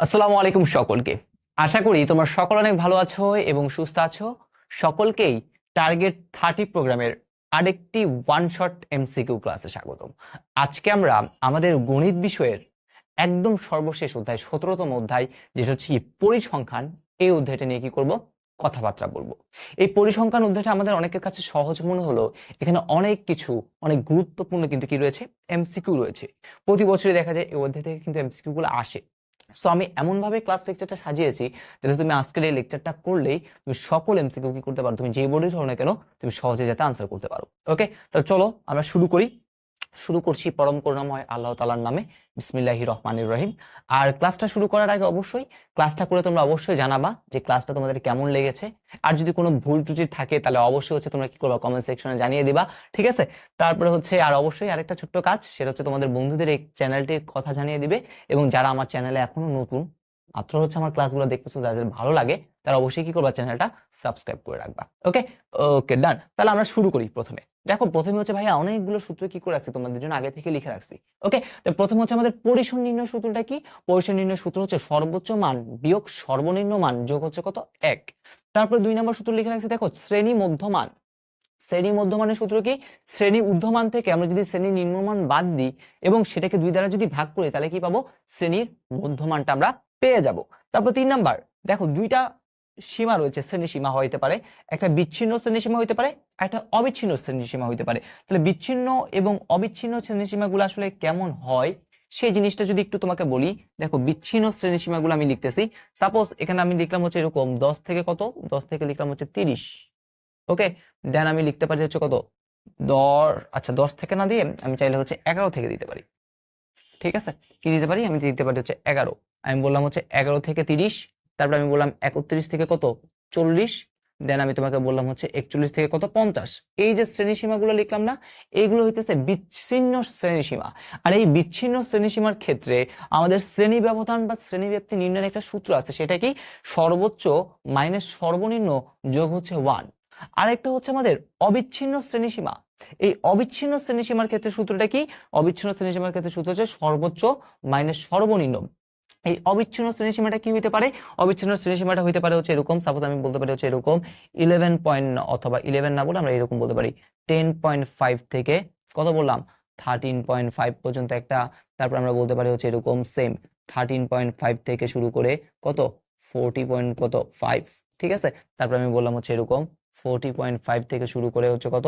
আসসালামু আলাইকুম সকলকে। আশা করি তোমরা সকল অনেক ভালো আছো এবং সুস্থ আছো। সকলকেই টার্গেট থার্টি প্রোগ্রামের আরেকটি ওয়ান শট এমসিকিউ ক্লাসে স্বাগতম। আজকে আমরা আমাদের গণিত বিষয়ের একদম সর্বশেষ অধ্যায়, সতেরোতম অধ্যায়, যেটা হচ্ছে পরিসংখ্যান, এই অধ্যায়টা নিয়ে কি করব? কথাবার্তা বলব। এই পরিসংখ্যান অধ্যায়টা আমাদের অনেকের কাছে সহজ মনে হলো। এখানে অনেক কিছু, অনেক গুরুত্বপূর্ণ কিন্তু কি রয়েছে? এমসিকিউ রয়েছে। প্রতি বছরই দেখা যায় এই অধ্যায় থেকে কিন্তু এমসিকিউ গুলো আসে। সো আমি এমনভাবে ক্লাস লেকচারটা সাজিয়েছি যাতে তুমি আজকের এই লেকচারটা করলেই তুমি সকল এমসিকিউ কি করতে পারো। তুমি যে বোর্ডের ধরো না কেন, তুমি সহজে যাতে আনসার করতে পারো। ওকে তাহলে চলো আমরা শুরু করি। শুরু করছি পরম করুণাময় আল্লাহ তালার নামে। বিসমিল্লাহি রহমানির রহিম। আর ক্লাসটা শুরু করার আগে অবশ্যই ক্লাসটা করে তোমরা অবশ্যই জানাবা যে ক্লাসটা তোমাদের কেমন লেগেছে। আর যদি কোনো ভুল ত্রুটি থাকে তাহলে অবশ্যই হচ্ছে তোমরা কি করবা কমেন্ট সেকশনে জানিয়ে দিবা, ঠিক আছে? তারপরে হচ্ছে আর অবশ্যই আরেকটা ছোট্ট কাজ, সেটা হচ্ছে তোমাদের বন্ধুদের এই চ্যানেলটির কথা জানিয়ে দিবে এবং যারা আমার চ্যানেলে এখনও নতুন, মাত্র হচ্ছে আমার ক্লাসগুলো দেখতেছো, যাদের ভালো লাগে, তারা অবশ্যই কি করবা চ্যানেলটা সাবস্ক্রাইব করে রাখবা। ওকে ওকে ডান তাহলে আমরা শুরু করি প্রথমে। দেখো, প্রথমে হচ্ছে ভাইয়া অনেকগুলো সূত্র কি করে রাখছি তোমাদের জন্য? আগে থেকে লিখে রাখছি। ওকে তো প্রথমে হচ্ছে আমাদের পরিসর নির্ণয় সূত্রটা কি? পরিসর নির্ণয় সূত্র হচ্ছে সর্বোচ্চ মান বিয়োগ সর্বনিম্ন মান যোগ হচ্ছে কত? এক। তারপরে দুই নম্বর সূত্র লিখে রাখছি, দেখো, শ্রেণি মধ্যমান শ্রেণি মধ্যমানের সূত্র কি? শ্রেণি ঊর্ধ্বমান থেকে আমরা যদি শ্রেণি নিম্নমান বাদ দিই এবং সেটাকে দুই দ্বারা যদি ভাগ করি, তাহলে কি পাবো? শ্রেণির মধ্যমানটা আমরা পেয়ে যাব। তারপর তিন নাম্বার, দেখো, দুইটা সীমা রয়েছে, শ্রেণি সীমা হইতে পারে, একটা বিচ্ছিন্ন শ্রেণি সীমা হইতে পারে একটা অবিচ্ছিন্ন শ্রেণি সীমা হইতে পারে। তাহলে বিচ্ছিন্ন এবং অবিচ্ছিন্ন শ্রেণি সীমাগুলো আসলে কেমন হয়? সেই জিনিসটা যদি একটু তোমাকে বলি, দেখো বিচ্ছিন্ন শ্রেণি সীমাগুলো আমি লিখতেছি। সাপোজ এখানে আমি লিখলাম হচ্ছে এরকম, দশ থেকে কত? দশ থেকে লিখলাম হচ্ছে তিরিশ। ওকে? দেন আমি লিখতে পারি হচ্ছে কত? দশ আচ্ছা দশ থেকে না দিয়ে আমি চাইলে হচ্ছে এগারো থেকে দিতে পারি। ঠিক আছে? কি দিতে পারি? আমি দিতে পারি হচ্ছে এগারো। আমি বললাম হচ্ছে এগারো থেকে তিরিশ তারপর আমি বললাম একত্রিশ থেকে কত? চল্লিশ। দেন আমি তোমাকে বললাম হচ্ছে একচল্লিশ থেকে কত? পঞ্চাশ। এই যে শ্রেণীসীমাগুলো লিখলাম না, এইগুলো হইতেছে বিচ্ছিন্ন শ্রেণীসীমা আর এই বিচ্ছিন্ন শ্রেণীসীমার ক্ষেত্রে আমাদের শ্রেণি ব্যবধান বা শ্রেণি ব্যক্তি নির্ণয়ের একটা সূত্র আছে, সেটা কি? সর্বোচ্চ মাইনাস সর্বনিম্ন যোগ হচ্ছে ওয়ান আরেকটা হচ্ছে আমাদের অবিচ্ছিন্ন শ্রেণীসীমা এই অবিচ্ছিন্ন শ্রেণীসীমার ক্ষেত্রে সূত্রটা কি? অবিচ্ছিন্ন শ্রেণীসীমার ক্ষেত্রে সূত্র হচ্ছে সর্বোচ্চ মাইনাস সর্বনিম্ন। এই অবিচ্ছিন্ন শ্রেণীসীমাটা কি হইতে পারে? অবিচ্ছিন্ন শ্রেণীসীমাটা হইতে পারে হচ্ছে এরকম সাপোজ আমি বলতে পারি হচ্ছে এরকম ইলেভেন পয়েন্ট অথবা ইলেভেন না বলে আমরা এরকম বলতে পারি। টেন পয়েন্ট ফাইভ থেকে কত বললাম? থার্টিন পয়েন্ট ফাইভ পর্যন্ত একটা, তারপর আমরা বলতে পারি হচ্ছে এরকম সেম থার্টিন পয়েন্ট ফাইভ থেকে শুরু করে কত? ফোরটি পয়েন্ট কত? ফাইভ ঠিক আছে? তারপর আমি বললাম হচ্ছে এরকম ফোরটি পয়েন্ট ফাইভ থেকে শুরু করে হচ্ছে কত?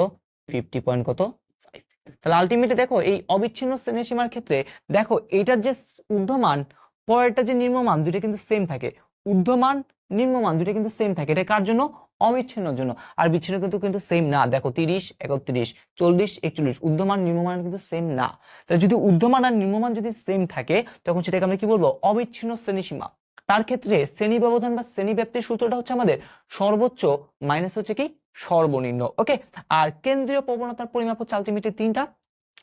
ফিফটি পয়েন্ট কত? ফাইভ তাহলে আলটিমেটলি দেখো, এই অবিচ্ছিন্ন শ্রেণীসীমার ক্ষেত্রে দেখো এইটার যে ঊর্ধ্বমান পরেরটা যে নিম্নমান, দুইটা কিন্তু সেম থাকে। ঊর্ধ্বমান, নিম্নমান, দুইটা কিন্তু সেম থাকে। এটা কার জন্য? অবিচ্ছিন্নর জন্য। আর বিচ্ছিন্ন কিন্তু কিন্তু সেম না। দেখো, তিরিশ, একত্রিশ, চল্লিশ, একচল্লিশ। ঊর্ধ্বমান, নিম্নমান কিন্তু সেম না। তাহলে যদি ঊর্ধ্বমান আর নিম্নমান যদি সেম থাকে, তখন সেটাকে আমরা কি বলব? অবিচ্ছিন্ন শ্রেণীসীমা। তার ক্ষেত্রে শ্রেণি ব্যবধান বা শ্রেণি ব্যাপ্তির সূত্রটা হচ্ছে আমাদের সর্বোচ্চ মাইনাস হচ্ছে কি? সর্বনিম্ন। ওকে আর কেন্দ্রীয় প্রবণতার পরিমাপ হচ্ছে আলটিমেটলি তিনটা।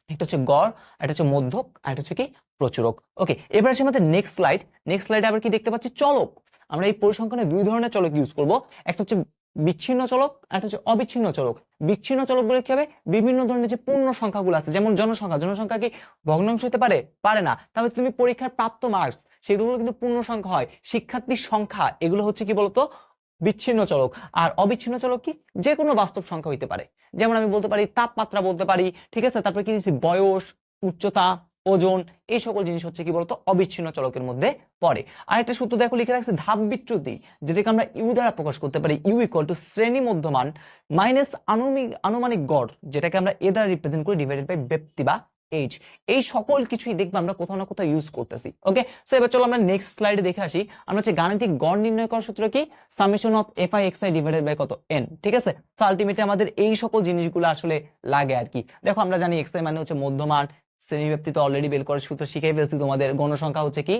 একটা হচ্ছে গড় একটা হচ্ছে মধ্যক, আর একটা হচ্ছে কি প্রচুরক। ওকে এবার আছে আমাদের নেক্সট স্লাইড নেক্সট স্লাইডে আবার কি দেখতে পাচ্ছি? চলক। আমরা এই পরিসংখ্যানে দুই ধরনের চলক ইউজ করব। একটা হচ্ছে বিচ্ছিন্ন চলক, আর একটা হচ্ছে অবিচ্ছিন্ন চলক। বিচ্ছিন্ন চলক বলে কি হবে? বিভিন্ন ধরনের যে পূর্ণ সংখ্যাগুলো আছে, যেমন জনসংখ্যা। জনসংখ্যা কি ভগ্নাংশ হতে পারে? পারে না। তাহলে তুমি পরীক্ষার প্রাপ্ত মার্কস সেগুলো কিন্তু পূর্ণ সংখ্যা হয়। শিক্ষার্থীর সংখ্যা, এগুলো হচ্ছে কি বলতো? বিচ্ছিন্ন চলক। আর অবিচ্ছিন্ন চলক কি? যে কোনো বাস্তব সংখ্যা হইতে পারে। যেমন আমি বলতে পারি, তাপমাত্রা বলতে পারি, ঠিক আছে? তারপরে কি দিচ্ছি বয়স, উচ্চতা, ওজন, এই সকল জিনিস হচ্ছে কি বলতো? অবিচ্ছিন্ন চলকের মধ্যে পড়ে। আর একটা সূত্র দেখো, লিখে রাখছে, ধাপ বিচ্যুতি, যেটাকে আমরা ইউ দ্বারা প্রকাশ করতে পারি, ইউ ইকুয়াল টু শ্রেণি মধ্যমান মাইনাস আনুমানিক আনুমানিক গড়, যেটাকে আমরা এ দ্বারা রিপ্রেজেন্ট করি ডিভাইডেড বাই ব্যক্তি বা এইচ এই সকল কিছুই দেখবে আমরা কোথাও না কোথাও ইউজ করতেছি। ওকে সো এবার চলো আমরা নেক্সট স্লাইডে দেখে আসি। আমরা হচ্ছে গাণিতিক গড় নির্ণয় করার সূত্র কি? Summation of F I X I divided by কত? এন ঠিক আছে? তো আলটিমেটলি আমাদের এই সকল জিনিসগুলো আসলে লাগে আর কি। দেখো, আমরা জানি এক্স আই মানে হচ্ছে মধ্যমান শ্রেণীব্যাপ্তি তো অলরেডি বের করার সূত্র শিখাই ফেলছি তোমাদের। গণসংখ্যা হচ্ছে কি?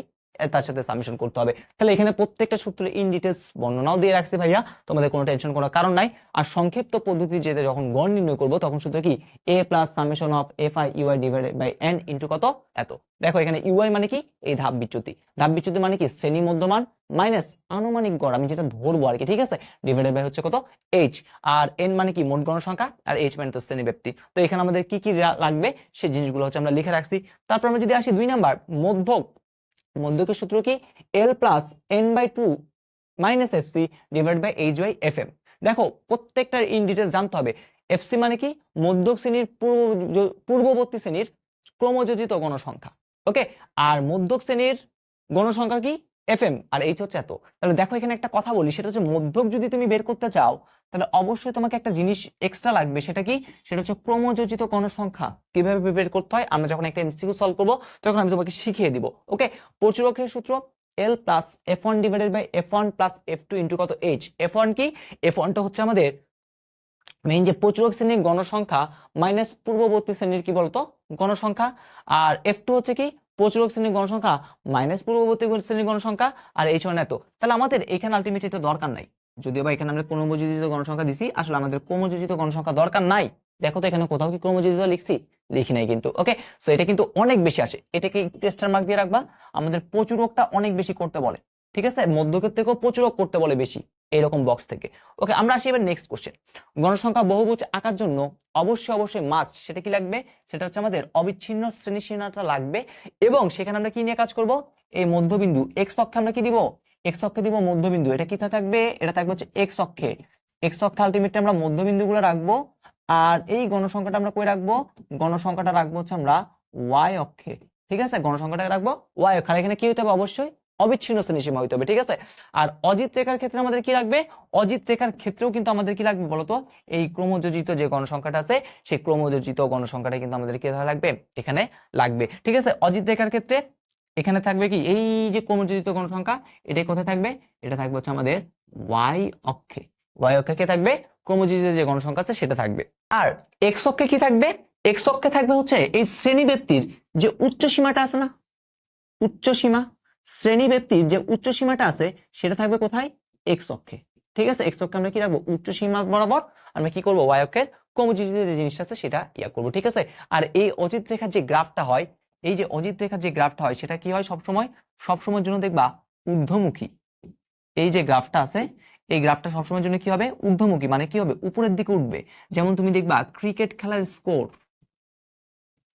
তার সাথে সামেশন করতে হবে। তাহলে এখানে প্রত্যেকটা সূত্রের ইন ডিটেলস বর্ণনাও দিয়ে রাখছি ভাইয়া, তোমাদের কোনো টেনশন করার কারণ নাই। আর সংক্ষিপ্ত পদ্ধতি যেটা যখন গড় নির্ণয় করব, তখন সূত্র কি? A plus summation of F I UI divided by N into কত? এত। দেখো এখানে ইউআই মানে কি? এই ধাপ বিচ্যুতি। ধাপ বিচ্যুতি মানে কি? শ্রেণি মধ্যমান মাইনাস আনুমানিক গড়। আমি যেটা ধরবো আর কি, ঠিক আছে? ডিভাইডেড বাই হচ্ছে কত? এইচ আর এন মানে কি? মোট গণসংখ্যা। আর এইচ মানে তো শ্রেণি ব্যক্তি। তো এখানে আমাদের কি কি লাগবে? সেই জিনিসগুলো হচ্ছে আমরা লিখে রাখছি। তারপর আমরা যদি আসি দুই নাম্বার, মধ্যক মধ্যকের সূত্র কি? L plus N by two minus F C divide by H by F M দেখো প্রত্যেকটা ইন ডিটেলস জানতে হবে। এফসি মানে কি? মধ্যক শ্রেণির পূর্ব- পূর্ববর্তী শ্রেণির ক্রমযোজিত গণসংখ্যা। ওকে আর মধ্যক শ্রেণির গণসংখ্যা কি? এফ এম আর এইচ হচ্ছে এত। তাহলে দেখো, এখানে একটা কথা বলি, সেটা হচ্ছে মধ্যক যদি তুমি বের করতে চাও তাহলে অবশ্যই তোমাকে একটা জিনিস এক্সট্রা লাগবে, সেটা কি? সেটা হচ্ছে ক্রমযোজিত গণসংখ্যা। কীভাবে বের করতে হয়? আমরা যখন একটা এমসিকিউ সলভ করব, তখন আমি তোমাকে শিখিয়ে দিব ওকে প্রচুরকের সূত্র L plus F one divided by F plus কত? এফ ওয়ান কি? এফ ওয়ানটা হচ্ছে আমাদের মেইন যে প্রচুরক শ্রেণির গণসংখ্যা মাইনাস পূর্ববর্তী শ্রেণির কি বলতো? গণসংখ্যা। আর এফ টু হচ্ছে কি? প্রচুরক শ্রেণির গণসংখ্যা মাইনাস পূর্ববর্তী শ্রেণির গণসংখ্যা। আর এইচ ওয়ান এত। তাহলে আমাদের এখানে আলটিমেটলি এটা দরকার নাই। যদিও বা এখানে আমরা ক্রমযোজিত গণসংখ্যা দিছি, আসলে আমাদের ক্রমযোজিত গণসংখ্যা দরকার নাই। দেখো তো এখানে কোথাও কি ক্রমযোজিত লিখছি? লিখি নাই কিন্তু ওকে সো এটা কিন্তু অনেক বেশি আসে। এটাকে টেস্টার মার্ক দিয়ে রাখবা। আমাদের প্রচুরকটা অনেক বেশি করতে বলে, ঠিক আছে? মধ্যকের থেকেও প্রচুরক করতে বলে বেশি, এরকম বক্স থেকে। ওকে আমরা আসি এবার নেক্সট কোশ্চেন গণসংখ্যা বহুভুজ আঁকার জন্য অবশ্যই অবশ্যই মাস্ট সেটা কি লাগবে? সেটা হচ্ছে আমাদের অবিচ্ছিন্ন শ্রেণি সীমাটা লাগবে এবং সেখানে আমরা কি নিয়ে কাজ করব? এই মধ্যবিন্দু এক্স অক্ষে আমরা কি দিব? এক্স অক্ষে দিব মধ্যবিন্দু। এটা কি থাকবে? এটা থাকবে হচ্ছে এক্স অক্ষে। এক্স অক্ষে আলটিমেটলি আমরা মধ্যবিন্দুগুলো রাখব। আর এই গণসংখ্যাটা আমরা কই রাখব? গণসংখ্যাটা রাখব হচ্ছে আমরা ওয়াই অক্ষে। ঠিক আছে? গণসংখ্যাটা রাখব ওয়াই অক্ষে। আর এখানে কি হতে হবে? অবশ্যই অবিচ্ছিন্ন শ্রেণীসীমা হইতে হবে। ঠিক আছে? আর অজিত রেখার ক্ষেত্রে আমাদের কি লাগবে অজিত রেখার ক্ষেত্রেও কিন্তু আমাদের কি লাগবে বলতো? এই ক্রমযোজিত যে গণসংখ্যাটা আছে, সেই ক্রমযোজিত গণসংখ্যাটা কিন্তু আমাদের কি লাগবে? এখানে লাগবে। ঠিক আছে? অজিত রেখার ক্ষেত্রে এখানে থাকবে কি? এই যে ক্রমযোজিত গণসংখ্যা এটাই কোথায় থাকবে? এটা থাকবে হচ্ছে আমাদের ওয়াই অক্ষে। ওয়াই অক্ষে কি থাকবে? ক্রমযোজিত যে গণসংখ্যা আছে সেটা থাকবে। আর এক্স অক্ষে কি থাকবে? এক্স অক্ষে থাকবে হচ্ছে এই শ্রেণি ব্যক্তির যে উচ্চ সীমাটা আছে না? উচ্চ সীমা। শ্রেণি ব্যক্তির যে উচ্চ সীমাটা আছে সেটা থাকবে কোথায়? এক্স অক্ষে। ঠিক আছে? এক্স অক্ষে আমরা কি রাখব? উচ্চ সীমা বরাবর আমরা কি করব? ওয়াই অক্ষের ক্রমযোজিত যে জিনিসটা আছে সেটা ইয়া করব। ঠিক আছে? আর এই অজিত রেখার যে গ্রাফটা হয় এই যে অজিত রেখার যে গ্রাফটা হয়, সেটা কি হয় সবসময়? সবসময়ের জন্য দেখবা ঊর্ধ্বমুখী। এই যে গ্রাফটা আছে, এই গ্রাফটা সবসময়ের জন্য কি হবে? ঊর্ধ্বমুখী মানে কি হবে? উপরের দিকে উঠবে। যেমন তুমি দেখবা ক্রিকেট খেলার স্কোর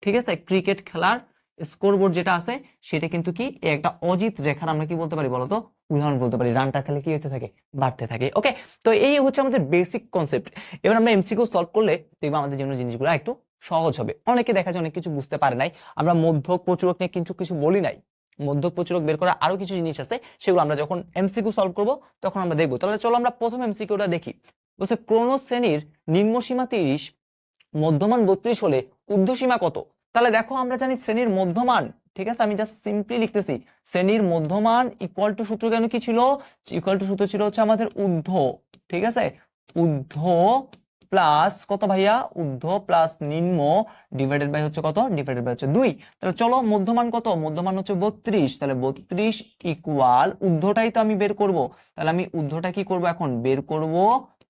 ঠিক আছে? ক্রিকেট খেলার স্কোরবোর্ড যেটা আছে, সেটা কিন্তু কি? একটা অজিত রেখার আমরা কি বলতে পারি বলতো? উদাহরণ বলতে পারি। রানটা খেলে কি হতে থাকে? বাড়তে থাকে। ওকে তো এই হচ্ছে আমাদের বেসিক কনসেপ্ট এবার আমরা এমসিকিউ সলভ করলে দেখব আমাদের জন্য জিনিসগুলো একটু সহজ হবে। অনেকে দেখা যায় অনেক কিছু বুঝতে পারে নাই। আমরা মধ্যক প্রচুরক নিয়ে কিন্তু কিছু বলি নাই। মধ্যক প্রচুরক বের করা আরও কিছু জিনিস আছে, সেগুলো আমরা যখন এমসিকিউ সলভ করব, তখন আমরা দেখব। তাহলে চলো আমরা প্রথম এমসিকিউটা দেখি। বলছে ক্রোনো শ্রেণির নিম্নসীমা তিরিশ, মধ্যমান বত্রিশ হলে ঊর্ধ্বসীমা কত? তাহলে দেখো আমরা জানি শ্রেণির মধ্যমান, ঠিক আছে? আমি জাস্ট সিম্পলি লিখতেছি, শ্রেণির মধ্যমান ইকুয়াল টু সূত্র কেন কি ছিল? ইকুয়াল টু সূত্র ছিল হচ্ছে আমাদের ঊর্ধ্ব, ঠিক আছে? ঊর্ধ্ব প্লাস কত ভাইয়া? ঊর্ধ্ব প্লাস নিম্ন ডিভাইডেড বাই হচ্ছে কত? ডিভাইডেড বাই হচ্ছে দুই। তাহলে চলো মধ্যমান কত? মধ্যমান হচ্ছে বত্রিশ। তাহলে বত্রিশ ইকুয়াল ঊর্ধ্বটাই তো আমি বের করব। তাহলে আমি ঊর্ধ্বটা কি করব এখন? বের করব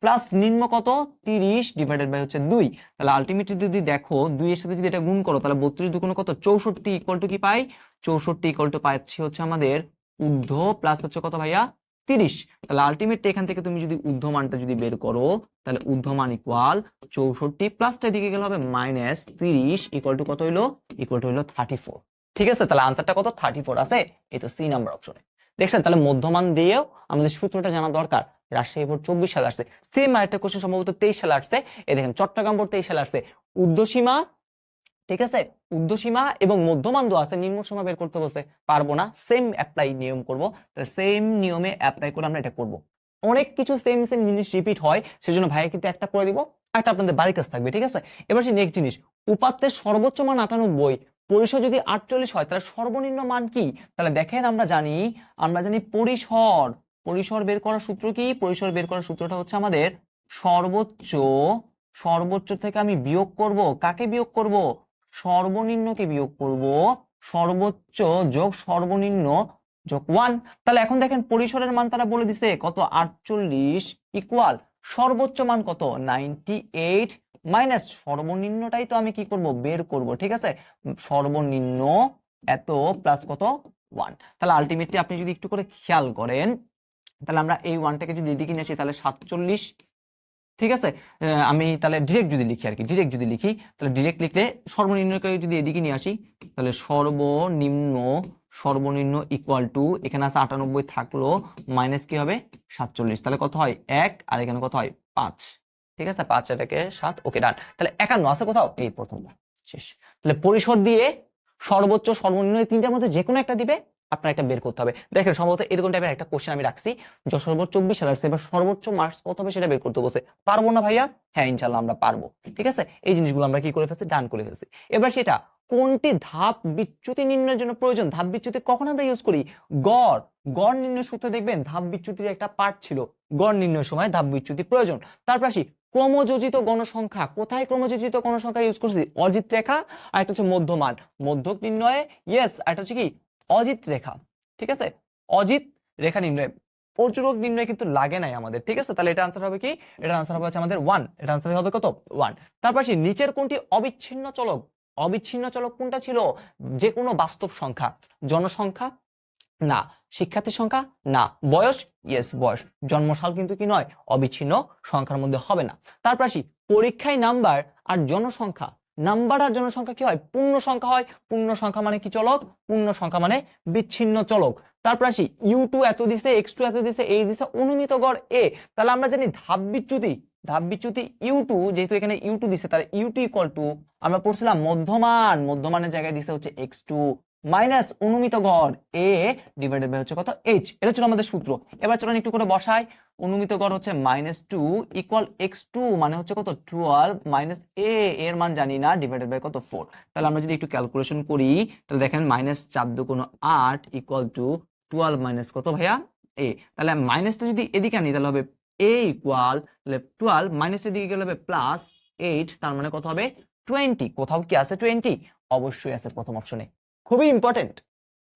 প্লাস নিম্ন কত? তিরিশ ডিভাইডেড বাই হচ্ছে দুই। তাহলে আলটিমেটলি যদি দেখো দুই এর সাথে যদি এটা গুণ করো, তাহলে বত্রিশ দুগুণ কত? চৌষট্টি ইকুয়াল টু কি পাই? চৌষট্টি ইকুয়াল টু পাচ্ছি হচ্ছে আমাদের ঊর্ধ্ব প্লাস হচ্ছে কত ভাইয়া? তিরিশ। তাহলে আলটিমেটলি এখান থেকে তুমি যদি ঊর্ধ্বমানটা যদি বের করো, তাহলে ঊর্ধ্বমান ইকুয়াল চৌষট্টি প্লাসটা এদিকে গেলে হবে মাইনাস তিরিশ ইকুয়াল টু কত হইল? ইকুয়াল টু হইল থার্টি ফোর ঠিক আছে? তাহলে আনসারটা কত? থার্টি ফোর আছে। এই তো সি নাম্বার অপশনে দেখছেন? তাহলে মধ্যমান দিয়েও আমাদের সূত্রটা জানা দরকার। রাজশাহী বোর্ড চব্বিশ সালে আসছে। সেম আরেকটা কোশ্চেন সম্ভবত তেইশ সালে আসছে। এই দেখেন, চট্টগ্রাম বোর্ড তেইশ সালে আসছে। ঊর্ধ্বসীমা ঠিক আছে? ঊর্ধ্বসীমা এবং মধ্যমান দেওয়া আছে, নিম্ন সীমা বের করতে বসে পারব না সেম অ্যাপ্লাই নিয়ম করব। সেম নিয়মে অ্যাপ্লাই করে আমরা এটা করব। অনেক কিছু সেম সেম জিনিস রিপিট হয়, সেজন্য ভাইয়া কিন্তু একটা করে দিব, একটা আপনাদের বাড়ির কাছে থাকবে, ঠিক আছে? এবার সেই নেক্সট জিনিস, উপাত্তের সর্বোচ্চ মান আটানব্বই, পরিসর যদি আটচল্লিশ হয়, তাহলে সর্বনিম্ন মান কি? তাহলে দেখেন আমরা জানি আমরা জানি পরিসর পরিসর বের করার সূত্র কি? পরিসর বের করার সূত্রটা হচ্ছে আমাদের সর্বোচ্চ সর্বোচ্চ থেকে আমি বিয়োগ করব, কাকে বিয়োগ করব? সর্বনিম্নকে বিয়োগ করব? সর্বোচ্চ যোগ সর্বনিম্ন যোগ ওয়ান তাহলে এখন দেখেন পরিসরের মান তারা বলে দিছে কত? আটচল্লিশ ইকুয়াল সর্বোচ্চ মান কত? নাইনটি এইট মাইনাস সর্বনিম্নটাই তো আমি কি করব? বের করব, ঠিক আছে? সর্বনিম্ন এত প্লাস কত? ওয়ান তাহলে আলটিমেটলি আপনি যদি একটু করে খেয়াল করেন, তাহলে আমরা এই ওয়ানটাকে যদি এদিকে নিয়ে আসি, তাহলে সাতচল্লিশ ঠিক আছে? আমি তাহলে ডিরেক্ট যদি লিখি আর কি ডিরেক্ট যদি লিখি, তাহলে ডিরেক্ট লিখলে সর্বনিম্নকে যদি এদিকে নিয়ে আসি, তাহলে সর্বনিম্ন সর্বনিম্ন ইকুয়াল টু এখানে আছে আটানব্বই থাকল মাইনাস কি হবে? সাতচল্লিশ। তাহলে কত হয়? এক, আর এখানে কত হয়? পাঁচ। ঠিক আছে? পাঁচ, এটাকে সাত, ওকে ডান তাহলে একান্ন আছে কোথাও? এই প্রথমটা। শেষ। তাহলে পরিসর দিয়ে সর্বোচ্চ, সর্বনিম্ন তিনটার মধ্যে যে কোনো একটা দিবে আপনার একটা বের করতে হবে। দেখেন, সম্ভবত এরকম টাইপের একটা কোশ্চেন আমি রাখছি, যে সর্বোচ্চ চব্বিশ সাল এবার সর্বোচ্চ মার্কস কত হবে সেটা বের করতে বসে পারব না ভাইয়া? হ্যাঁ ইনশাল্লাহ আমরা পারব। ঠিক আছে? এই জিনিসগুলো আমরা কি করে ফেলছি? ডান করে ফেলছি। এবার সেটা, কোনটি ধাপ বিচ্যুতি নির্ণয়ের জন্য প্রয়োজন? ধাপ বিচ্যুতি কখন আমরা ইউজ করি? গড় গড় নির্ণয় সূত্র দেখবেন, ধাপ বিচ্যুতির একটা পার্ট ছিল। গড় নির্ণয়ের সময় ধাপ বিচ্যুতি প্রয়োজন। তারপর আসি, ক্রমযোজিত গণসংখ্যা। কোথায় ক্রমযোজিত গণসংখ্যা ইউজ করছি? অজিত রেখা আর একটা হচ্ছে মধ্যমান। মধ্যক নির্ণয়ে ইয়েস আর একটা হচ্ছে কি? অজিত রেখা, ঠিক আছে? অজিত রেখা নির্ণয় প্রচুরক নির্ণয় কিন্তু লাগে নাই আমাদের, ঠিক আছে? তাহলে এটা আনসার হবে কি? এটা আনসার হবে আমাদের ওয়ান এটা আনসার হবে কত? ওয়ান তারপর নিচের কোনটি? অবিচ্ছিন্ন চলক। অবিচ্ছিন্ন চলক কোনটা ছিল? যে কোনো বাস্তব সংখ্যা। জনসংখ্যা? না। শিক্ষার্থীর সংখ্যা? না। বয়স? ইয়েস বয়স। জন্মসাল কিন্তু কি নয়? অবিচ্ছিন্ন সংখ্যার মধ্যে হবে না। তারপর পরীক্ষায় নাম্বার আর জনসংখ্যা। নাম্বার আর জনসংখ্যা কি হয়? পূর্ণ সংখ্যা হয়। পূর্ণ সংখ্যা মানে কি চলক? পূর্ণ সংখ্যা মানে বিচ্ছিন্ন চলক। তারপর আসি ইউ টু এত দিছে এক্স টু এত দিছে এই দিছে, অনুমিত গড় এ তাহলে আমরা জানি ধাপ বিচ্যুতি ধাপ বিচ্যুতি ইউ টু যেহেতু এখানে ইউ টু দিছে, তাহলে ইউ টু ইকুয়াল টু আমরা পড়ছিলাম মধ্যমান। মধ্যমানের জায়গায় দিছে হচ্ছে এক্স টু মাইনাস অনুমিত গড় এ ডিভাইডেড বাই হচ্ছে কত? এইচ এটা ছিল আমাদের সূত্র। এবার চলুন একটু করে বসাই। অনুমিত গড় হচ্ছে minus two equal X two মানে হচ্ছে কত? টুয়েলভ মাইনাস এ এর মান জানি না ডিভাইডেড বাই কত? ফোর তাহলে আমরা যদি একটু ক্যালকুলেশন করি, তাহলে দেখেন মাইনাস চার দু কোনো আট ইকুয়াল টু টুয়েলভ মাইনাস কত ভাইয়া? এ তাহলে মাইনাসটা যদি এদিকে আনি, তাহলে হবে এ ইকুয়াল তাহলে টুয়েলভ মাইনাসের দিকে গেলে হবে প্লাস এইট তার মানে কত হবে? টোয়েন্টি কোথাও কি আছে টোয়েন্টি অবশ্যই আছে প্রথম অপশনে খুবই ইম্পর্টেন্ট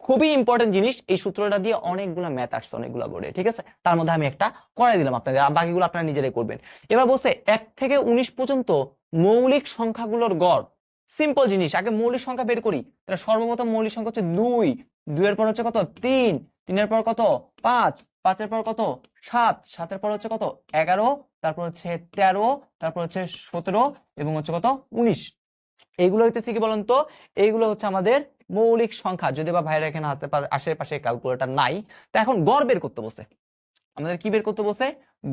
খুবই ইম্পর্টেন্ট জিনিস। এই সূত্রটা দিয়ে অনেকগুলো ম্যাথ আসছে, অনেকগুলো বোর্ডে ঠিক আছে? তার মধ্যে আমি একটা করে দিলাম আপনাদের বাকিগুলো আপনারা নিজেরাই করবেন। এবার বলছে, এক থেকে উনিশ পর্যন্ত মৌলিক সংখ্যাগুলোর গড়। সিম্পল জিনিস, আগে মৌলিক সংখ্যা বের করি। তাহলে সর্বপ্রথম মৌলিক সংখ্যা হচ্ছে দুই। দুইয়ের পর হচ্ছে কত? তিন। তিনের পর কত? পাঁচ। পাঁচের পর কত? সাত। সাতের পর হচ্ছে কত? এগারো। তারপর হচ্ছে তেরো। তারপর হচ্ছে সতেরো এবং হচ্ছে কত? উনিশ। এইগুলো হইতেছে কি বলেন তো? এইগুলো হচ্ছে আমাদের মৌলিক সংখ্যা যদি বা ভাইরা এখানে হাতে পারে আশেপাশে ক্যালকুলেটর নাই, তো এখন গড় বের করতে বসে। আমাদের কি বের করতে বসে?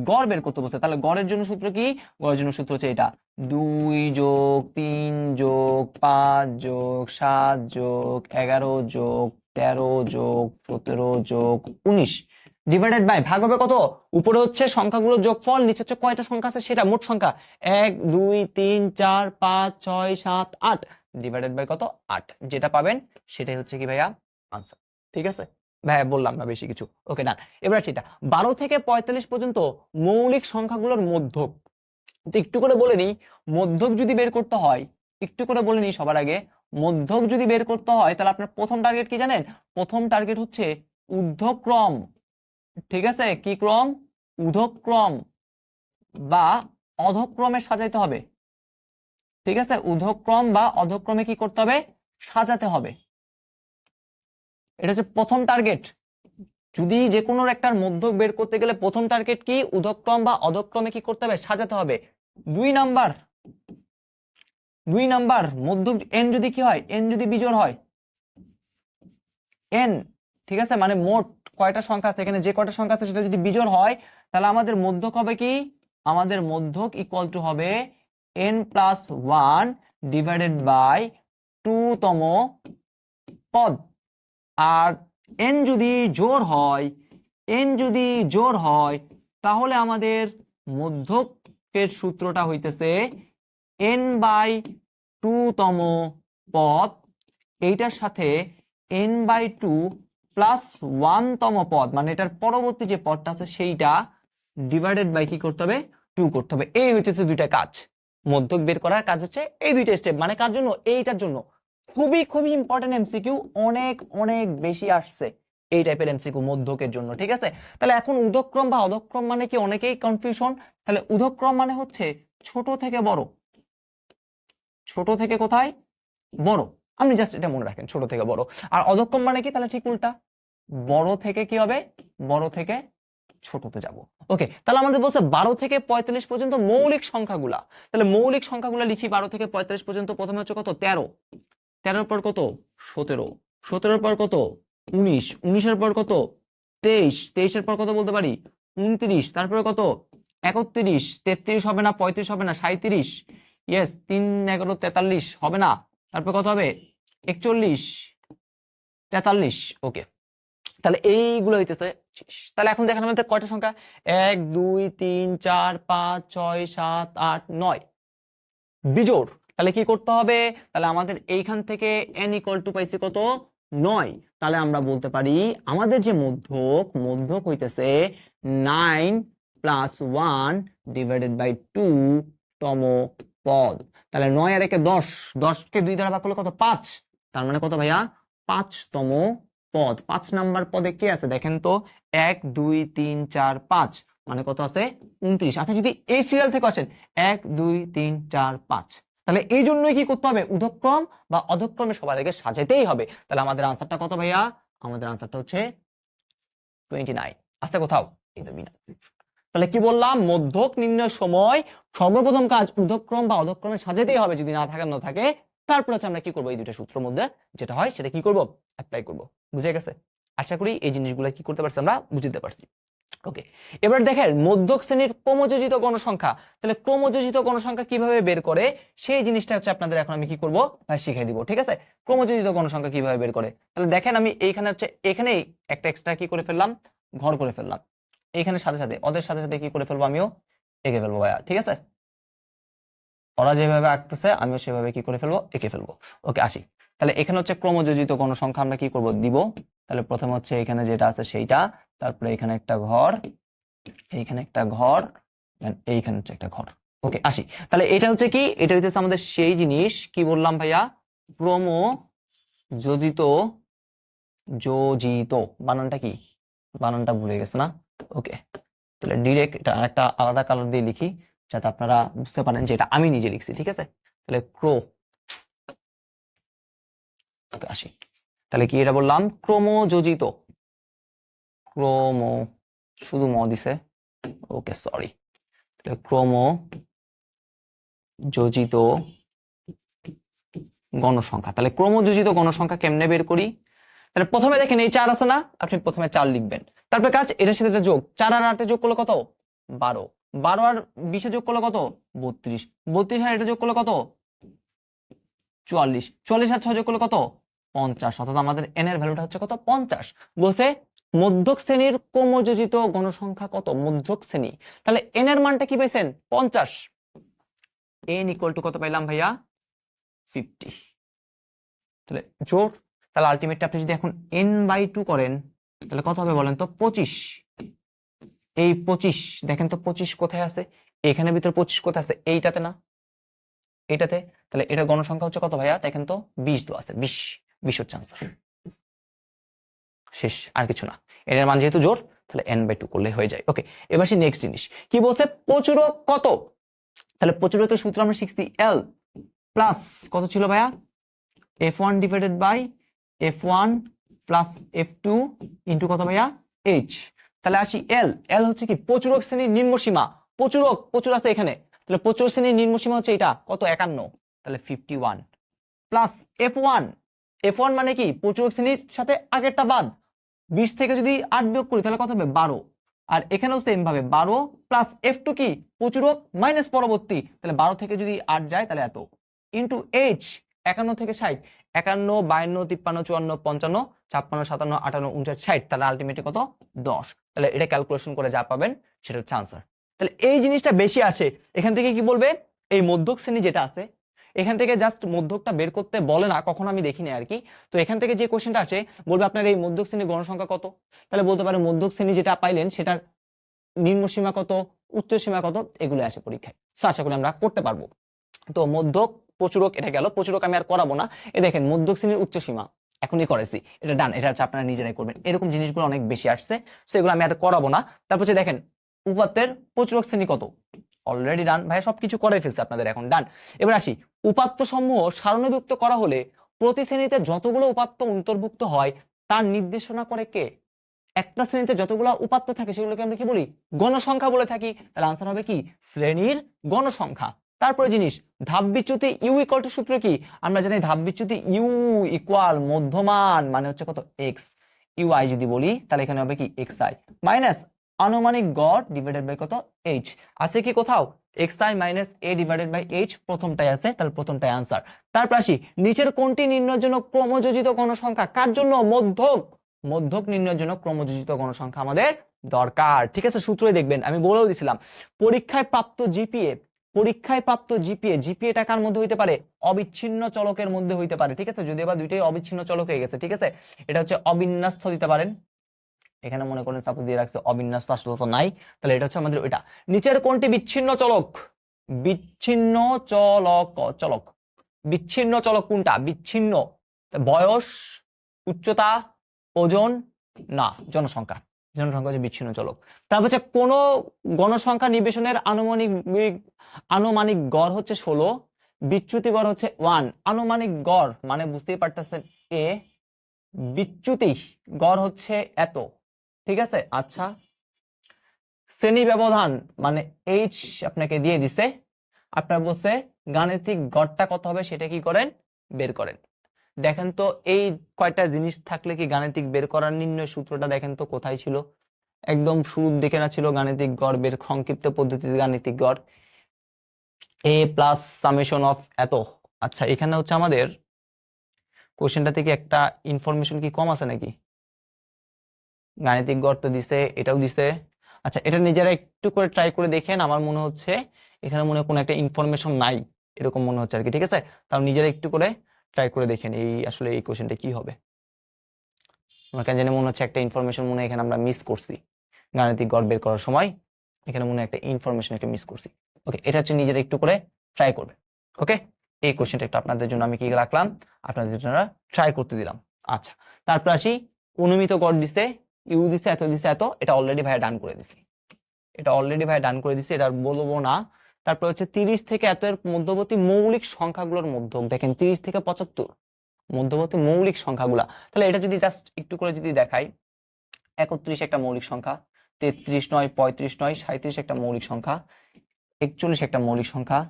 গড় বের করতে বসে। তাহলে গড়ের জন্য সূত্র কি? গড়ের জন্য সূত্র হচ্ছে এটা। দুই যোগ তিন যোগ পাঁচ যোগ সাত যোগ এগারো যোগ তেরো যোগ সতেরো যোগ উনিশ। ডিভাইডেড বাই ভাগ হবে কত? উপরে হচ্ছে সংখ্যাগুলোর যোগফল, নিচে হচ্ছে কয়টা সংখ্যা আছে? সেটা মোট সংখ্যা। এক, দুই, তিন, চার, পাঁচ, ছয়, সাত, আট। ডিভাইডেড বাই কত? আট। যেটা পাবেন সেটাই হচ্ছে কি ভাইয়া আনসার ঠিক আছে? ভাইয়া বললাম না বেশি কিছু। ওকে ডান এবার সেটা বারো থেকে পঁয়তাল্লিশ পর্যন্ত মৌলিক সংখ্যাগুলোর মধ্যক। তো একটু করে বলে নিই মধ্যক যদি বের করতে হয়, একটু করে বলে নিই সবার আগে। মধ্যক যদি বের করতে হয়, তাহলে আপনার প্রথম টার্গেট কি জানেন? প্রথম টার্গেট হচ্ছে ঊর্ধ্বক্রম ঠিক আছে? কি ক্রম? ঊর্ধ্বক্রম বা অধক্রমে সাজাইতে হবে। ঠিক আছে? ঊর্ধ্বক্রম বা অধক্রমে কি করতে হবে? সাজাতে হবে। এটা হচ্ছে প্রথম টার্গেট যদি যে কোনো একটার মধ্যক বের করতে গেলে প্রথম টার্গেট কি? উধক্রম বা অধক্রমে কি করতে হবে? সাজাতে হবে। দুই নাম্বার। দুই নাম্বার মধ্যক এন যদি কি হয়? এন যদি বিজোড় হয়। এন ঠিক আছে? মানে মোট কয়টা সংখ্যা আছে? এখানে যে কয়টা সংখ্যা আছে সেটা যদি বিজোড় হয়, তাহলে আমাদের মধ্যক হবে কি? আমাদের মধ্যক ইকুয়াল টু হবে N plus one divided by two তম পদ। আর এন যদি জোর হয় এন যদি জোর হয়, তাহলে আমাদের মধ্যকের সূত্রটা হইতেছে এন বাই টু তম পদ। এইটার সাথে N by two plus one তম পদ মানে এটার পরবর্তী যে পদটা আছে সেইটা ডিভাইডেড বাই কি করতে হবে? টু করতে হবে। এই হচ্ছে দুইটা কাজ। মধ্যক বের করার কাজ হচ্ছে এই দুইটা স্টেপ মানে কার জন্য? এইটার জন্য। খুবই খুবই ইম্পর্টেন্ট এমসিকিউ অনেক অনেক বেশি আসছে এই টাইপের এমসিকিউ মধ্যকের জন্য, ঠিক আছে? তাহলে এখন উদক্রম বা অধক্রম মানে কি? অনেকেই কনফিউশন তাহলে উদক্রম মানে হচ্ছে ছোট থেকে বড়। ছোট থেকে কোথায়? বড়। আপনি জাস্ট এটা মনে রাখেন, ছোট থেকে বড়। আর অধক্রম মানে কি? তাহলে ঠিক উল্টা। বড় থেকে কি হবে? বড় থেকে ছোটতে যাব। ওকে তাহলে আমাদের বলছে বারো থেকে পঁয়তাল্লিশ পর্যন্ত মৌলিক সংখ্যাগুলা। তাহলে মৌলিক সংখ্যাগুলা লিখি বারো থেকে পঁয়তাল্লিশ পর্যন্ত প্রথমে হচ্ছে কত? তেরো। তেরোর পর কত? সতেরো। সতেরোর পর কত? উনিশ। উনিশের পর কত? তেইশ। তেইশের পর কত বলতে পারি? উনত্রিশ। তারপরে কত? একত্রিশ। তেত্রিশ হবে না, পঁয়ত্রিশ হবে না সাঁত্রিশ ইয়েস তিন, এগারো, তেতাল্লিশ হবে না। তারপর কত হবে? একচল্লিশ। তেতাল্লিশ। ওকে তাহলে এইগুলো হইতেছে তাহলে এখন দেখেন আমাদের কয়টা সংখ্যা? এক, দুই, তিন, চার, পাঁচ, ছয়, সাত, আট, নয়। বিজোড়। তাহলে কি করতে হবে? তাহলে আমাদের এইখান থেকে এন ইকুয়াল টু পাইছি কত? নয়। তাহলে আমরা বলতে পারি আমাদের যে মধ্যক মধ্যক হইতেছে nine plus one divided by two তম পদ। তাহলে নয় আর একে দশ। দশকে দুই দ্বারা ভাগ করলে কত? পাঁচ। তার মানে কত ভাইয়া? পাঁচতম পদ। পাঁচ নাম্বার পদে কে আছে? দেখেন তো, এক, দুই, তিন, চার, পাঁচ। মানে কত আছে? উনত্রিশ। আপনি যদি এই সিরিয়াল থেকে আসেন, এক, দুই, তিন, চার, পাঁচ। তাহলে এই জন্যই কি করতে হবে? উধক্রম বা অধক্রমে সবার আগে সাজাতেই হবে। তাহলে আমাদের আনসারটা কত ভাইয়া? আমাদের আনসারটা হচ্ছে টোয়েন্টি নাইন আছে কোথাও? তাহলে কি বললাম? মধ্যক নির্ণয়ের সময় সর্বপ্রথম কাজ উধক্রম বা অধক্রমে সাজাতেই হবে। যদি না থাকে না থাকে তারপর হচ্ছে আমরা কি করব? এই দুটো সূত্রের মধ্যে যেটা হয় সেটা কি করব? অ্যাপ্লাই করব। বুঝে গেছে? আশা করি এই জিনিসগুলো কি করতে পারছি আমরা? বুঝতে পারছি। ওকে এবার দেখেন, মধ্যক শ্রেণির ক্রমযোজিত গণসংখ্যা। তাহলে ক্রমযোজিত গণসংখ্যা কীভাবে বের করে? সেই জিনিসটা হচ্ছে আপনাদের এখন আমি কি করব? শিখিয়ে দিব। ঠিক আছে? ক্রমযোজিত গণসংখ্যা কীভাবে বের করে? তাহলে দেখেন আমি এইখানে হচ্ছে, এখানেই একটা এক্সট্রা কি করে ফেললাম? ঘর করে ফেললাম। এইখানে সাথে সাথে, ওদের সাথে সাথে কি করে ফেলব আমিও? এঁকে ফেলব ভাইয়া। ঠিক আছে? ওরা যেভাবে আঁকতেছে, আমিও সেভাবে কি করে ফেলব, এঁকে ফেলব। ওকে, আসি। তাহলে এখানে হচ্ছে ক্রমযোজিত কোনো সংখ্যা আমরা কি করব? দিব। তাহলে প্রথম হচ্ছে এখানে যেটা আছে সেইটা, তারপরে এখানে একটা ঘর, এইখানে একটা ঘর এইখানে হচ্ছে একটা ঘর। ওকে, আসি। তাহলে এটা হচ্ছে কি? এটা হইতেছে আমাদের সেই জিনিস, কি বললাম ভাইয়া? ক্রম যোজিত। যোজিত বানানটা কি? বানানটা ভুলে গেছে না? ওকে, তাহলে ডিরেক্ট এটা একটা আলাদা কালার দিয়ে লিখি। যাতে আপনারা বুঝতে পারেন যে এটা আমি নিজে লিখছি, ঠিক আছে? তাহলে ক্রো আসি। তাহলে কি এটা বললাম? ক্রমযোজিত। ক্রম, শুধু ম দিছে। Okay, sorry. তাহলে ক্রম যোজিত গণসংখ্যা। তাহলে ক্রমযোজিত গণসংখ্যা কেমনে বের করি? তাহলে প্রথমে দেখেন এই চার আছে না? আপনি প্রথমে চার লিখবেন। তারপরে কাজ এটার সাথে যোগ। চার আর আটে যোগ করলে কত? বারো। বারো আর বিশে যোগ করলে কত? বত্রিশ। বত্রিশ আর এটা যোগ করলে কত? চুয়াল্লিশ। চুয়াল্লিশ আর ছয় যোগ করলে কত? পঞ্চাশ। অর্থাৎ আমাদের এন এর ভ্যালুটা হচ্ছে কত? পঞ্চাশ। বলছে মধ্যক শ্রেণির ক্রমযোজিত গণসংখ্যা কত? মধ্যক শ্রেণি। তাহলে এন এর মানটা কি পেয়েছেন? পঞ্চাশ। এন ইকুয়াল টু কত পাইলাম ভাইয়া? ফিফটি তাহলে জোর। তাহলে আলটিমেটলি আপনি যদি এখন এন বাই টু করেন, তাহলে কত হবে বলেন তো? পঁচিশ। এই পঁচিশ, দেখেন তো পঁচিশ কোথায় আছে? এখানে ভিতরে পঁচিশ কোথায় আছে? এইটাতে না? এটাতে তাহলে এটা গণসংখ্যা হচ্ছে কত ভাইয়া? দেখেন তো বিশ তো আছে, বিশ বিশ হচ্ছে আনসার শেষ, আর কিছু না। এর মান যেহেতু জোর, তাহলে এন বাই টু করলে হয়ে যায়। ওকে এবার সে নেক্সট জিনিস। কি বলছে? প্রচুরক কত? তাহলে প্রচুর প্রচুরকের সূত্র আমরা শিখছি এল প্লাস কত ছিল ভাইয়া? F one divided by F one plus F two into কত ভাইয়া? এইচ তাহলে আসি এল এল হচ্ছে কি প্রচুরক শ্রেণির নিম্নসীমা প্রচুরক, প্রচুর আছে এখানে। তাহলে প্রচুর শ্রেণির নিম্নসীমা হচ্ছে এটা, কত? একান্ন। তাহলে fifty one plus F one F one মানে কি? প্রচুরক শ্রেণির সাথে আগেরটা বাদ। বিশ থেকে যদি আট বিয়োগ করি, তাহলে কত হবে? বারো। আর এখানেও সেম ভাবে, বারো প্লাস এফ টু কি? প্রচুরক মাইনাস পরবর্তী। তাহলে বারো থেকে যদি আট যায়, তাহলে এত। ইন্টু এইচ একান্ন থেকে ষাট। একান্ন বায়ান্ন তিপ্পান্ন, চুয়ান্ন, পঞ্চান্ন, ছাপ্পান্ন, সাতান্ন, আটান্ন, উনষাট, ষাট, তাহলে আলটিমেটলি কত? দশ। তাহলে এটা ক্যালকুলেশন করে যা পাবেন সেটা হচ্ছে আনসার তাহলে এই জিনিসটা বেশি আসে, এখান থেকে কি বলবে? এই মধ্যক শ্রেণি যেটা আছে, এখান থেকে জাস্ট মধ্যকটা বের করতে বলে না, কখনো আমি দেখিনি আর কি। তো এখান থেকে যে কোশ্চেনটা আসে, বলবে আপনার এই মধ্যক শ্রেণির গণসংখ্যা কত? তাহলে বলতে পারে মধ্যক শ্রেণি যেটা পাইলেন, সেটার নিম্ন সীমা কত? উচ্চ সীমা কত? এগুলো আসে পরীক্ষায়। আশা করি আমরা করতে পারব। তো মধ্যক প্রচুরক, এটা গেল। প্রচুরক আমি আর করাবো না। এ দেখেন, মধ্যক শ্রেণির উচ্চ সীমা। এখনই করেছি এটা ডান এটা হচ্ছে আপনারা নিজেরাই করবেন। এরকম জিনিসগুলো অনেক বেশি আসছে তো এগুলো আমি আর করাবো না। তারপর হচ্ছে দেখেন, উপাত্তের প্রচুরক শ্রেণি কত? অলরেডি ডান ভাই সবকিছু করে ফেলছে আপনাদের এখন। ডান এবার আসি উপাত্ত সমূহ সারণীভুক্ত করা হলে প্রতি শ্রেণীতে যতগুলো উপাত্ত অন্তর্ভুক্ত হয়, তার নির্দেশনা করে কে? একটা শ্রেণীতে যতগুলো উপাত্ত থাকে, সেগুলোকে আমরা কি বলি? গণসংখ্যা বলে থাকি। তাহলে আনসার হবে কি? শ্রেণির গণসংখ্যা। তারপরে জিনিস ধাপ বিচ্যুতি ইউ ইকুয়াল টু সূত্র কি? আমরা জানি ধাপ বিচ্যুতি ইউ ইকুয়াল মধ্যমান মানে হচ্ছে কত? এক্স ইউ আই যদি বলি, তাহলে এখানে হবে কি? এক্স আই মাইনাস আনুমানিক গড় ডিভাইডেড বাই কত? এইচ আছে কি কোথাও? X I minus A divided by H প্রথমটাই আছে, তাহলে প্রথমটাই আনসার তারপর আসি, নিচের কোনটি নির্ণয়ের জন্য ক্রমযোজিত গণসংখ্যা? কার জন্য? মধ্যক। মধ্যক নির্ণয়ের জন্য ক্রমযোজিত গণসংখ্যা আমাদের দরকার। ঠিক আছে, সূত্রই দেখবেন, আমি বলেও দিছিলাম। পরীক্ষায় প্রাপ্ত জিপিএ পরীক্ষায় প্রাপ্ত জিপিএ জিপিএ টাকার মধ্যে হইতে পারে? অবিচ্ছিন্ন চলকের মধ্যে হইতে পারে, ঠিক আছে? যদি এবার দুইটাই অবিচ্ছিন্ন চলক হয়ে গেছে, ঠিক আছে? এটা হচ্ছে অবিন্যস্ত দিতে পারেন। এখানে মনে করেন সাপোজ দিয়ে রাখছে, অবিন্যস্ত আসলে তো নাই। তাহলে এটা হচ্ছে আমাদের ওইটা। নিচের কোনটি বিচ্ছিন্ন চলক? বিচ্ছিন্ন চলক চলক। বিচ্ছিন্ন চলক কোনটা? বিচ্ছিন্ন। বয়স, উচ্চতা, ওজন? না, জনসংখ্যা। জনসংখ্যা হচ্ছে বিচ্ছিন্ন চলক। তারপর হচ্ছে কোন গণসংখ্যা নিবেশনের আনুমানিক আনুমানিক গড় হচ্ছে ষোলো, বিচ্যুতি গড় হচ্ছে ওয়ান। আনুমানিক গড় মানে বুঝতেই পারতেছেন এ, বিচ্যুতি গড় হচ্ছে এত। ঠিক আছে? আচ্ছা। শ্রেণি ব্যবধান মানে এইচ আপনাকে দিয়ে দিছে। আপনার বলছে গাণিতিক গড়টা কত হবে সেটা কি করেন? বের করেন। দেখেন তো, এই কয়টা জিনিস থাকলে কি গাণিতিক বের করার নির্ণয় সূত্রটা দেখেন তো কোথায় ছিল? একদম শুরুর দিকে না ছিল গাণিতিক গড় বের, সংক্ষিপ্ত পদ্ধতিতে গাণিতিক গড়। এ প্লাস সামেশন অফ এত। আচ্ছা এখানে হচ্ছে আমাদের কোশ্চেনটা থেকে একটা ইনফরমেশন কি কম আছে নাকি? গাণিতিক গড় তো দিছে, এটাও দিছে। আচ্ছা এটা নিজেরা একটু করে ট্রাই করে দেখেন, আমার মনে হচ্ছে এখানে মনে কোনো একটা ইনফরমেশন নাই, এরকম মনে হচ্ছে আর কি, ঠিক আছে? তাও নিজেরা একটু করে ট্রাই করে দেখেন এই আসলে এই কোশ্চেনটা কি হবে। আমার কেন জানি মনে হচ্ছে একটা ইনফরমেশন মনে এখানে আমরা মিস করছি। গাণিতিক গড় বের করার সময় এখানে মনে একটা ইনফরমেশন একটা মিস করছি। ওকে এটা হচ্ছে নিজেরা একটু করে ট্রাই করবে ওকে এই কোশ্চেনটা একটু আপনাদের জন্য আমি কি রাখলাম? আপনাদের জন্য ট্রাই করতে দিলাম। আচ্ছা তারপর আসি, অনুমিত গড় দিছে ইউ দিছে, এত দিছে, এত, এটা অলরেডি ভাইয়া ডান করে দিছি। এটা অলরেডি ভাইয়া ডান করে দিছি এটা আর বলব না। তারপর হচ্ছে তিরিশ থেকে এত এর মধ্যবর্তী মৌলিক সংখ্যাগুলোর মধ্যক। দেখেন তিরিশ থেকে পঁচাত্তর মধ্যবর্তী মৌলিক সংখ্যাগুলা। তাহলে এটা যদি জাস্ট একটু করে যদি দেখাই, একত্রিশ একটা মৌলিক সংখ্যা, তেত্রিশ নয়, পঁয়ত্রিশ নয় সাঁত্রিশ একটা মৌলিক সংখ্যা, একচল্লিশ একটা মৌলিক সংখ্যা,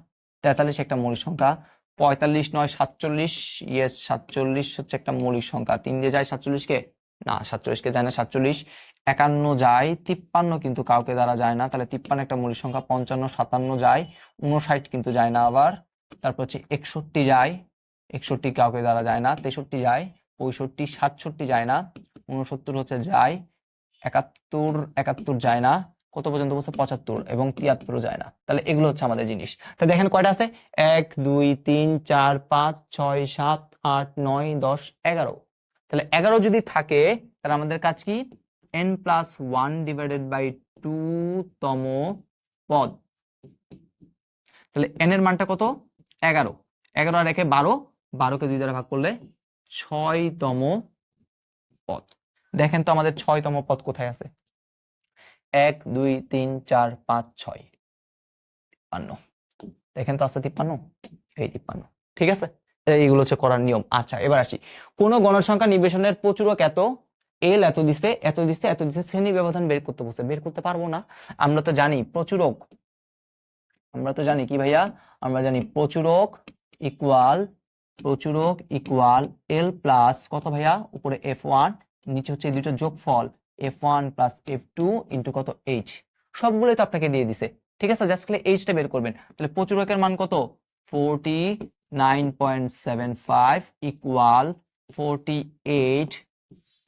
তেতাল্লিশ একটা মৌলিক সংখ্যা, পঁয়তাল্লিশ নয়, সাতচল্লিশ ইয়েস সাতচল্লিশ হচ্ছে একটা মৌলিক সংখ্যা। তিন দিয়ে যায় সাতচল্লিশকে না সাতচল্লিশকে যায় না, সাতচল্লিশ, একান্ন যায়, তিপ্পান্ন কিন্তু কাউকে দ্বারা যায় না, তাহলে তিপ্পান্ন একটা মৌলিক সংখ্যা, পঞ্চান্ন, সাতান্ন যায় উনষাট কিন্তু যায় না আবার, তারপর হচ্ছে একষট্টি যায়, একষট্টি কাউকে দ্বারা যায় না, তেষট্টি যায়, পঁয়ষট্টি, সাতষট্টি যায় না উনসত্তর হচ্ছে যায়, একাত্তর একাত্তর যায় না, কত পর্যন্ত বলছে? পঁচাত্তর এবং তিয়াত্তরও যায় না, তাহলে এগুলো হচ্ছে আমাদের জিনিস। তো দেখেন কয়টা আছে? এক, দুই, তিন, চার, পাঁচ, ছয়, সাত, আট, নয়, দশ, এগারো। তাহলে এগারো যদি থাকে, তাহলে আমাদের কাজ কি? N plus one divided by two তম পদ। তাহলে এন এর মানটা কত? এগারো। এগারো আর একে বারো, বারোকে দুই দ্বারা ভাগ করলে ছয়তম পদ। দেখেন তো আমাদের ছয়তম পদ কোথায় আছে? এক, দুই, তিন, চার, পাঁচ, ছয়। তিপ্পান্ন। দেখেন তো আছে তিপ্পান্ন? এই তিপ্পান্ন। ঠিক আছে? এইগুলো হচ্ছে করার নিয়ম। আচ্ছা এবার আসি। কোন গণসংখ্যা নিবেশনের প্রচুরক এত? এল এত দিছে এত দিছে এত দিছে, শ্রেণি ব্যবধান বের করতে বসে। বের করতে পারব না। আমরা তো জানি প্রচুরক। আমরা তো জানি কি ভাইয়া? আমরা জানি প্রচুরক ইকুয়াল প্রচুরক ইকুয়াল এল প্লাস কত ভাইয়া? উপরে এফ ওয়ান নিচে হচ্ছে দুটো যোগফল। F one plus F two into কত? এইচ সবগুলোই তো আপনাকে দিয়ে দিছে। ঠিক আছে? জাস্ট খালি এইচটা বের করবেন। তাহলে প্রচুরকের মান কত? Forty nine point seven five equal forty eight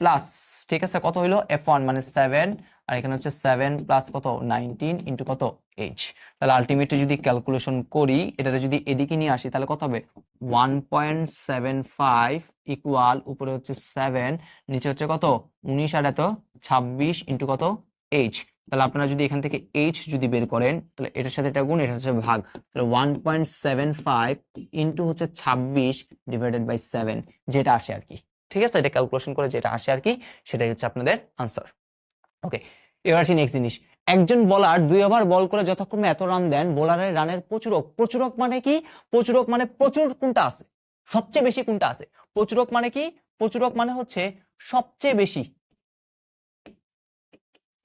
plus ঠিক আছে? কত হইল? এফ ওয়ান মানে সেভেন আর এখানে হচ্ছে সেভেন প্লাস কত? নাইনটিন ইন্টু কত? এইচ তাহলে আলটিমেটলি যদি ক্যালকুলেশন করি, এটাতে যদি এদিকে নিয়ে আসি, তাহলে কত হবে? One point seven five equal উপরে হচ্ছে সেভেন নিচে হচ্ছে কত? উনিশ আর এত, ছাব্বিশ ইন্টু কত? এইচ তাহলে আপনারা যদি এখান থেকে এইচ যদি বের করেন, তাহলে এটার সাথে এটা গুণ, এটার সাথে ভাগ। তাহলে one point seven five into হচ্ছে ছাব্বিশ ডিভাইডেড বাই সেভেন যেটা আসে আর কি। ঠিক আছে? এটা ক্যালকুলেশন করে যেটা আসে আর কি, সেটাই হচ্ছে আপনাদের আনসার ওকে এবার আসি নেক্সট জিনিস। একজন বলার দুই ওভার বল করে যথাক্রমে এত রান দেন বোলারের রানের প্রচুরক। প্রচুরক মানে কি? প্রচুরক মানে প্রচুর কোনটা আছে? সবচেয়ে বেশি কোনটা আছে? প্রচুরক মানে কি? প্রচুরক মানে হচ্ছে সবচেয়ে বেশি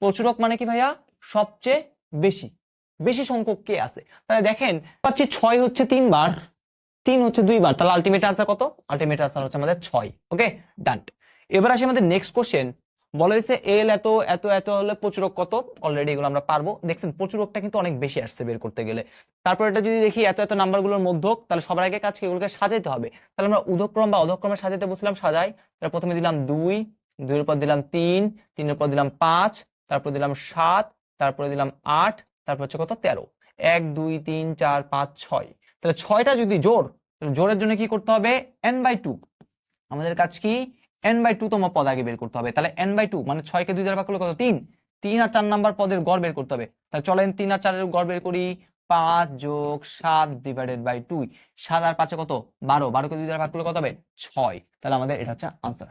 প্রচুরক মানে কি ভাইয়া? সবচেয়ে বেশি। বেশি সংখ্যক কে আছে? তাহলে দেখেন, পাচ্ছি ছয় হচ্ছে তিনবার, তিন হচ্ছে দুইবার, তাহলে আলটিমেট আনসার কত? আলটিমেট আনসার হচ্ছে আমাদের ছয়। ওকে ডান এবার আসি আমাদের নেক্সট কোশ্চেন বলা হয়েছে এল এত এত এত হলে প্রচুরক কত? অলরেডি এগুলো আমরা পারব। দেখছেন প্রচুরকটা কিন্তু অনেক বেশি আসছে বের করতে গেলে। তারপর এটা যদি দেখি এত এত নাম্বারগুলোর মধ্যক, তাহলে সবার আগে কাজ এগুলোকে সাজাইতে হবে। তাহলে আমরা উদক্রম বা অধক্রমে সাজাইতে বসলাম সাজাই। তাহলে প্রথমে দিলাম দুই, দুইয়ের পর দিলাম তিন, তিনের পর দিলাম পাঁচ তারপর দিলাম সাত, তারপরে দিলাম আট, তারপর হচ্ছে কত? তেরো। এক, দুই, তিন, চার, পাঁচ, ছয়। তাহলে ছয়টা যদি জোর জোরের জন্য কি করতে হবে? এন বাই টু আমাদের কাজ কি? এন বাই টু তোমার পদ আগে বের করতে হবে। তাহলে এন বাই টু মানে ছয়কে দুই দ্বারা ভাগ করলে কত? তিন। তিন আর চার নাম্বার পদের গড় বের করতে হবে। তাহলে চলেন তিন আর চারের গড় বের করি। পাঁচ যোগ সাত ডিভাইডেড বাই টু সাত আর পাঁচে কত? বারো। বারোকে দুই দ্বারা ভাগ করলে কত হবে? ছয়। তাহলে আমাদের এটা হচ্ছে আনসার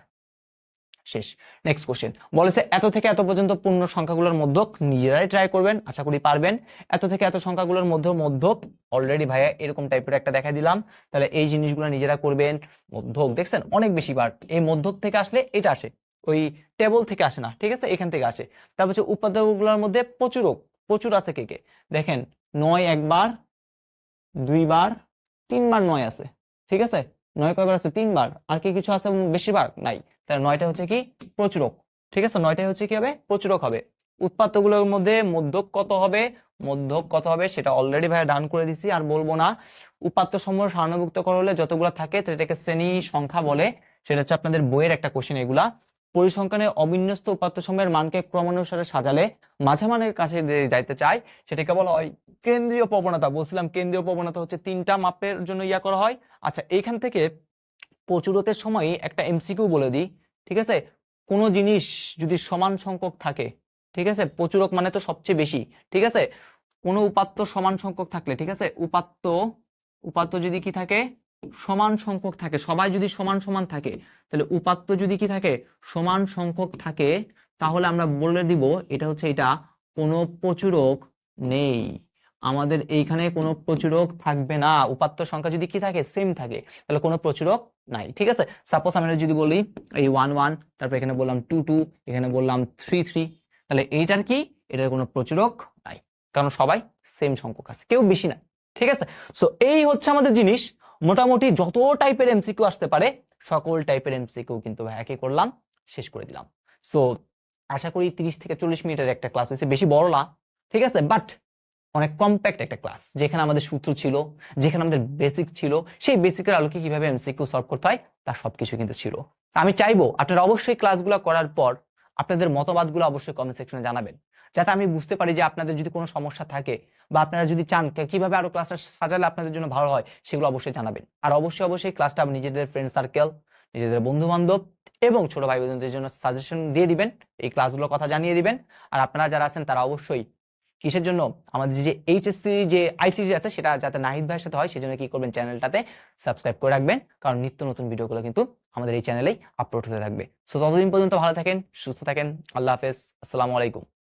শেষ। নেক্সট কোশ্চেন বলেছে এত থেকে এত পর্যন্ত পূর্ণ সংখ্যাগুলোর মধ্যক নিজেরাই ট্রাই করবেন? আশা করি পারবেন। এত থেকে এত সংখ্যাগুলোর মধ্যে মধ্যক অলরেডি ভাইয়া এরকম টাইপের একটা দেখা দিলাম। তাহলে এই জিনিসগুলো নিজেরা করবেন। মধ্যক, দেখছেন? অনেক বেশি বার। এই মধ্যক থেকে আসলে এটা আসে। ওই টেবল থেকে আসে না, ঠিক আছে? এখান থেকে আসে। তারপর হচ্ছে উপাদানগুলোর মধ্যে প্রচুরক প্রচুর আছে কে কে? দেখেন, নয় একবার, দুইবার, তিনবার নয় আছে। ঠিক আছে? নয় কয়বার আছে? তিনবার। আর কি কিছু আছে? বেশিরভাগ নাই। তাহলে নয়টা হচ্ছে কি? প্রচুরক। ঠিক আছে? নয়টাই হচ্ছে কি হবে? প্রচুরক হবে। উৎপাদ্যগুলোর মধ্যে মধ্যক কত হবে? মধ্যক কত হবে? সেটা অলরেডি ভাইয়া ডান করে দিছি। আর বলব না উপাত্ত সমূহ সারণভুক্ত করা হলে যতগুলো থাকে, সেটাকে শ্রেণি সংখ্যা বলে। সেটা হচ্ছে আপনাদের বইয়ের একটা কোশ্চেন এগুলা। পরিসংখ্যানে অবিন্যস্ত উপাত্ত সমূহের মানকে ক্রমানুসারে সাজালে মাঝামানের কাছে যাইতে চায় সেটাকে বলা হয় কেন্দ্রীয় প্রবণতা, বলছিলাম কেন্দ্রীয় প্রবণতা হচ্ছে তিনটা মাপের জন্য ইয়া করা হয়। আচ্ছা এইখান থেকে প্রচুরকের সময় একটা এমসিকিউ বলে দিই, ঠিক আছে? কোনো জিনিস যদি সমান সংখ্যক থাকে, ঠিক আছে? প্রচুরক মানে তো সবচেয়ে বেশি, ঠিক আছে? কোনো উপাত্ত সমান সংখ্যক থাকলে, ঠিক আছে? উপাত্ত উপাত্ত যদি কি থাকে? সমান সংখ্যক থাকে, সবাই যদি সমান সমান থাকে, তাহলে উপাত্ত যদি কি থাকে? সমান সংখ্যক থাকে, তাহলে আমরা বলে দিব এটা হচ্ছে এটা, কোনো প্রচুরক নেই। আমাদের এইখানে কোনো প্রচুরক থাকবে না। উপাত্ত সংখ্যা যদি কি থাকে? সেম থাকে। তাহলে কোনো প্রচুরক নাই। ঠিক আছে? সাপোজ আমরা যদি বলি, এই ওয়ান ওয়ান তারপর এখানে বললাম টু টু এখানে বললাম থ্রি থ্রি তাহলে এইটার কি? এটার কোনো প্রচুরক নাই। কারণ সবাই সেম সংখ্যক আছে, কেউ বেশি না ঠিক আছে? সো এই হচ্ছে আমাদের জিনিস। মোটামুটি যত টাইপের এমসিকিউ আসতে পারে, সকল টাইপের এমসিকিউ কিন্তু একই করলাম, শেষ করে দিলাম। সো আশা করি তিরিশ থেকে চল্লিশ মিনিটের একটা ক্লাস হয়েছে। বেশি বড় না, ঠিক আছে? বাট অনেক কম্প্যাক্ট একটা ক্লাস যেখানে আমাদের সূত্র ছিল, যেখানে আমাদের বেসিক ছিল, সেই বেসিকের আলোকে কীভাবে এমসিকিউ সলভ করতে হয় তার সবকিছু কিন্তু ছিল। আমি চাইব আপনারা অবশ্যই ক্লাসগুলো করার পর, আপনাদের মতবাদগুলো অবশ্যই কমেন্ট সেকশনে জানাবেন। যাতে আমি বুঝতে পারি যে আপনাদের যদি কোনো সমস্যা থাকে বা আপনারা যদি চান কীভাবে আরও ক্লাসটা সাজালে আপনাদের জন্য ভালো হয়, সেগুলো অবশ্যই জানাবেন। আর অবশ্যই অবশ্যই ক্লাসটা নিজেদের ফ্রেন্ড সার্কেল নিজেদের বন্ধু বান্ধব এবং ছোট ভাই বোনদের জন্য সাজেশন দিয়ে দিবেন, এই ক্লাসগুলোর কথা জানিয়ে দিবেন। আর আপনারা যারা আছেন, তারা অবশ্যই কিসের জন্য? আমাদের যে এইচএসসি যে আইসিসি আছে, সেটা যাতে নাহিদ ভাইয়ের সাথে হয়, সেজন্য কি করবেন? চ্যানেলটাতে সাবস্ক্রাইব করে রাখবেন, কারণ নিত্য নতুন ভিডিওগুলো কিন্তু আমাদের এই চ্যানেলেই আপলোড হতে থাকবে। সো ততদিন পর্যন্ত ভালো থাকেন, সুস্থ থাকেন, আল্লাহ হাফেজ, আসসালামু আলাইকুম।